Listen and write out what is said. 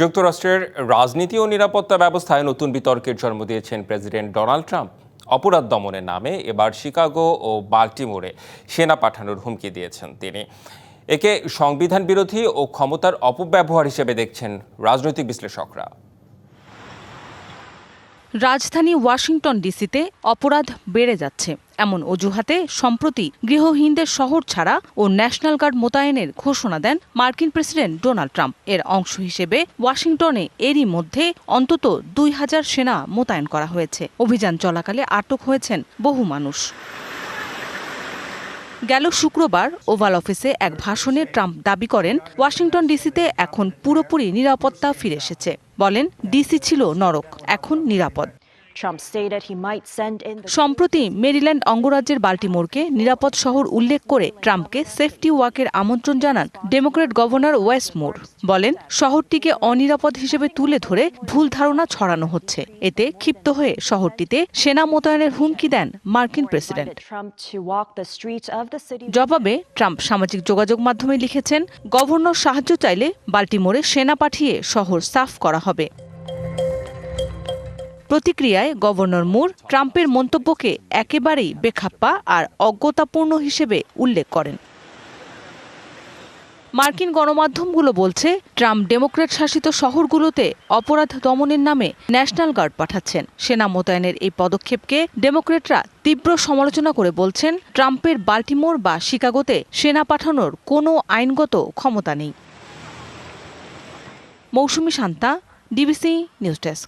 যুক্তরাষ্ট্রের রাজনীতি ও নিরাপত্তা ব্যবস্থায় নতুন বিতর্কের জন্ম দিয়েছেন প্রেসিডেন্ট ডোনাল্ড ট্রাম্প। অপরাধ দমনের নামে এবার শিকাগো ও বাল্টিমোরে সেনা পাঠানোর হুমকি দিয়েছেন তিনি। একে সংবিধান বিরোধী ও ক্ষমতার অপব্যবহার হিসেবে দেখছেন রাজনৈতিক বিশ্লেষকরা। রাজধানী ওয়াশিংটন ডিসিতে অপরাধ বেড়ে যাচ্ছে। এমন অজুহাতে সম্প্রতি গৃহহীনদের শহর ছাড়া ও ন্যাশনাল গার্ড মোতায়েনের ঘোষণা দেন মার্কিন প্রেসিডেন্ট ডোনাল্ড ট্রাম্প। এর অংশ হিসেবে ওয়াশিংটনে এরই মধ্যে অন্তত দুই হাজার সেনা মোতায়েন করা হয়েছে। অভিযান চলাকালে আটক হয়েছেন বহু মানুষ। গেল শুক্রবার ওভাল অফিসে এক ভাষণে ট্রাম্প দাবি করেন, ওয়াশিংটন ডিসিতে এখন পুরোপুরি নিরাপত্তা ফিরে এসেছে। বলেন, ডিসি ছিল নরক, এখন নিরাপদ। Trump stated he might send in the সম্প্রতি মেরিল্যান্ড অঙ্গরাজ্যের বাল্টিমোরকে নিরাপদ শহর উল্লেখ করে ট্রাম্পকে সেফটি ওয়াকের আমন্ত্রণ জানান ডেমোক্রেট গভর্নর ওয়েস্টমোর বলেন শহরটিকে অনিরাপদ হিসেবে তুলে ধরে ভুল ধারণা ছড়ানো হচ্ছে। এতে ক্ষিপ্ত হয়ে শহরটিতে সেনা মোতায়েনের হুমকি দেন মার্কিন প্রেসিডেন্ট. জবাবে ট্রাম্প সামাজিক যোগাযোগ মাধ্যমে লিখেছেন গভর্নর সাহায্য চাইলে বাল্টিমোরে সেনা পাঠিয়ে শহর সাফ করা হবে। প্রতিক্রিয়ায় গভর্নর মুর ট্রাম্পের মন্তব্যকে একেবারেই বেখাপ্পা আর অজ্ঞতাপূর্ণ হিসেবে উল্লেখ করেন। মার্কিন গণমাধ্যমগুলো বলছে, ট্রাম্প ডেমোক্রেট শাসিত শহরগুলোতে অপরাধ দমনের নামে ন্যাশনাল গার্ড পাঠাচ্ছেন। সেনা মোতায়েনের এই পদক্ষেপকে ডেমোক্রেটরা তীব্র সমালোচনা করে বলছেন, ট্রাম্পের বাল্টিমোর বা শিকাগোতে সেনা পাঠানোর কোনো আইনগত ক্ষমতা নেই। Moushumi Shanta, DBC news desk.